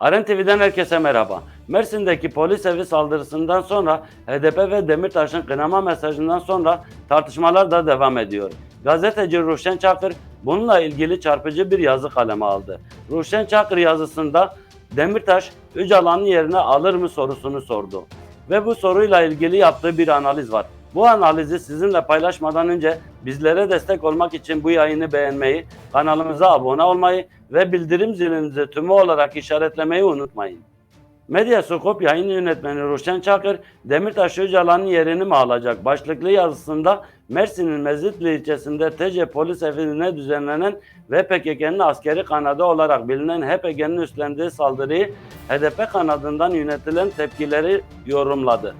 Aren TV'den herkese merhaba. Mersin'deki polis evi saldırısından sonra HDP ve Demirtaş'ın kınama mesajından sonra tartışmalar da devam ediyor. Gazeteci Ruşen Çakır bununla ilgili çarpıcı bir yazı kaleme aldı. Ruşen Çakır yazısında Demirtaş Öcalan'ın yerine alır mı sorusunu sordu. Ve bu soruyla ilgili yaptığı bir analiz var. Bu analizi sizinle paylaşmadan önce bizlere destek olmak için bu yayını beğenmeyi, kanalımıza abone olmayı ve bildirim zilinizi tümü olarak işaretlemeyi unutmayın. Medyaskop yayın yönetmeni Ruşen Çakır, Demirtaş Öcalan'ın yerini mi alacak başlıklı yazısında Mersin'in Mezitli ilçesinde TC polis evine düzenlenen ve PKK'nın askeri kanadı olarak bilinen HPG'nin üstlendiği saldırıyı HDP kanadından yönetilen tepkileri yorumladı.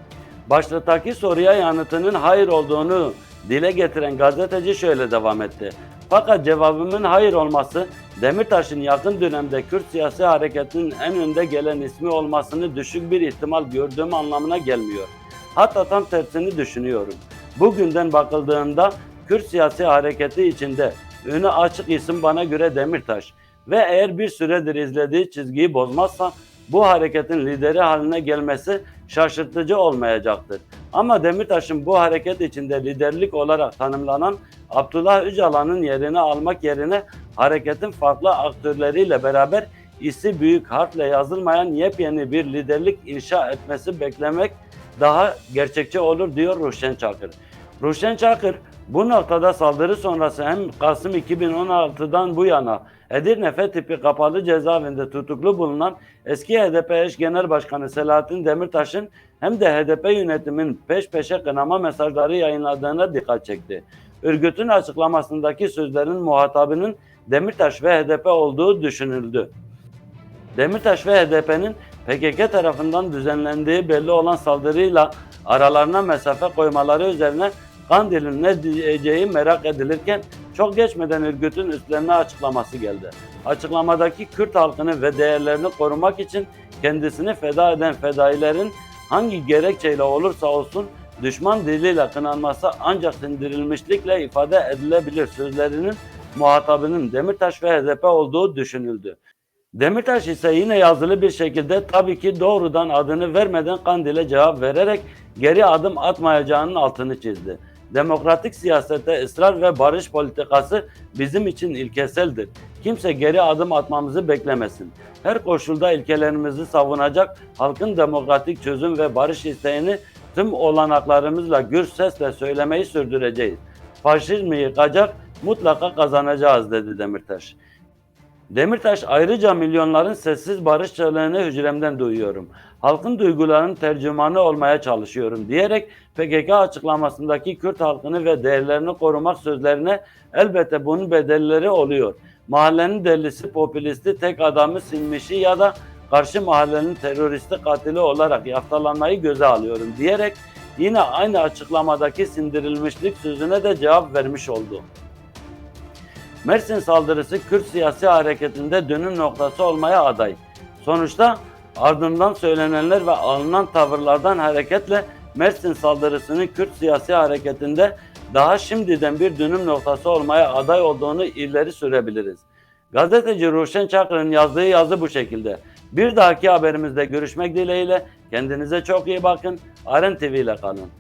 Başlıktaki soruya yanıtının hayır olduğunu dile getiren gazeteci şöyle devam etti. Fakat cevabımın hayır olması Demirtaş'ın yakın dönemde Kürt siyasi hareketinin en önde gelen ismi olmasını düşük bir ihtimal gördüğüm anlamına gelmiyor. Hatta tam tersini düşünüyorum. Bugünden bakıldığında Kürt siyasi hareketi içinde önü açık isim bana göre Demirtaş ve eğer bir süredir izlediği çizgiyi bozmazsa bu hareketin lideri haline gelmesi şaşırtıcı olmayacaktır. Ama Demirtaş'ın bu hareket içinde liderlik olarak tanımlanan Abdullah Öcalan'ın yerini almak yerine hareketin farklı aktörleriyle beraber isi büyük harfle yazılmayan yepyeni bir liderlik inşa etmesi beklemek daha gerçekçi olur diyor Ruşen Çakır. Ruşen Çakır bu noktada saldırı sonrası hem Kasım 2016'dan bu yana Edirne F tipi kapalı cezaevinde tutuklu bulunan eski HDP eş genel başkanı Selahattin Demirtaş'ın hem de HDP yönetimin peş peşe kınama mesajları yayınladığına dikkat çekti. Örgütün açıklamasındaki sözlerin muhatabının Demirtaş ve HDP olduğu düşünüldü. Demirtaş ve HDP'nin PKK tarafından düzenlendiği belli olan saldırıyla aralarına mesafe koymaları üzerine Kandil'in ne diyeceği merak edilirken çok geçmeden örgütün üstlerine açıklaması geldi. Açıklamadaki Kürt halkını ve değerlerini korumak için kendisini feda eden fedailerin hangi gerekçeyle olursa olsun düşman diliyle kınanması ancak sindirilmişlikle ifade edilebilir sözlerinin muhatabının Demirtaş ve HDP olduğu düşünüldü. Demirtaş ise yine yazılı bir şekilde tabii ki doğrudan adını vermeden Kandil'e cevap vererek geri adım atmayacağının altını çizdi. Demokratik siyasette ısrar ve barış politikası bizim için ilkeseldir. Kimse geri adım atmamızı beklemesin. Her koşulda ilkelerimizi savunacak, halkın demokratik çözüm ve barış isteğini tüm olanaklarımızla gür sesle söylemeyi sürdüreceğiz. Faşizmi yıkacak, mutlaka kazanacağız dedi Demirtaş. Demirtaş ayrıca milyonların sessiz barış çığlığını hücremden duyuyorum. Halkın duygularının tercümanı olmaya çalışıyorum diyerek PKK açıklamasındaki Kürt halkını ve değerlerini korumak sözlerine elbette bunun bedelleri oluyor. Mahallenin delisi, popülisti, tek adamı silmişi ya da karşı mahallenin teröristi katili olarak yaftalanmayı göze alıyorum diyerek yine aynı açıklamadaki sindirilmişlik sözüne de cevap vermiş oldu. Mersin saldırısı Kürt siyasi hareketinde dönüm noktası olmaya aday. Sonuçta ardından söylenenler ve alınan tavırlardan hareketle Mersin saldırısının Kürt siyasi hareketinde daha şimdiden bir dönüm noktası olmaya aday olduğunu ileri sürebiliriz. Gazeteci Ruşen Çakır'ın yazdığı yazı bu şekilde. Bir dahaki haberimizde görüşmek dileğiyle kendinize çok iyi bakın. Aren TV ile kalın.